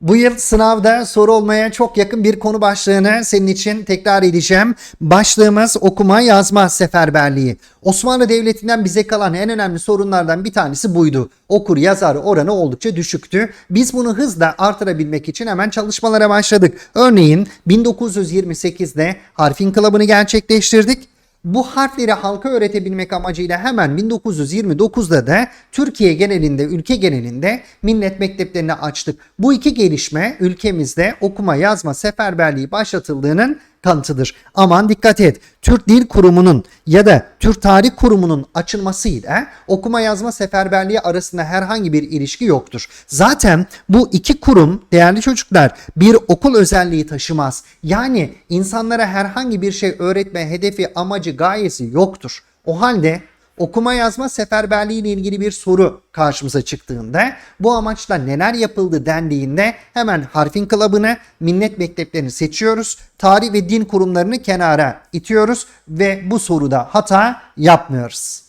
Bu yıl sınavda soru olmaya çok yakın bir konu başlığını senin için tekrar edeceğim. Başlığımız okuma yazma seferberliği. Osmanlı Devleti'nden bize kalan en önemli sorunlardan bir tanesi buydu. Okur yazar oranı oldukça düşüktü. Biz bunu hızla artırabilmek için hemen çalışmalara başladık. Örneğin 1928'de harf inkılabını gerçekleştirdik. Bu harfleri halka öğretebilmek amacıyla hemen 1929'da da Türkiye genelinde, ülke genelinde millet mekteplerini açtık. Bu iki gelişme ülkemizde okuma yazma seferberliği başlatıldığının kanıtıdır. Aman dikkat et. Türk Dil Kurumu'nun ya da Türk Tarih Kurumu'nun açılmasıyla okuma yazma seferberliği arasında herhangi bir ilişki yoktur. Zaten bu iki kurum değerli çocuklar bir okul özelliği taşımaz. Yani insanlara herhangi bir şey öğretme hedefi, amacı, gayesi yoktur. O halde okuma yazma seferberliği ile ilgili bir soru karşımıza çıktığında bu amaçla neler yapıldı dendiğinde hemen harfin kılabını, millet mekteplerini seçiyoruz. Tarih ve din kurumlarını kenara itiyoruz ve bu soruda hata yapmıyoruz.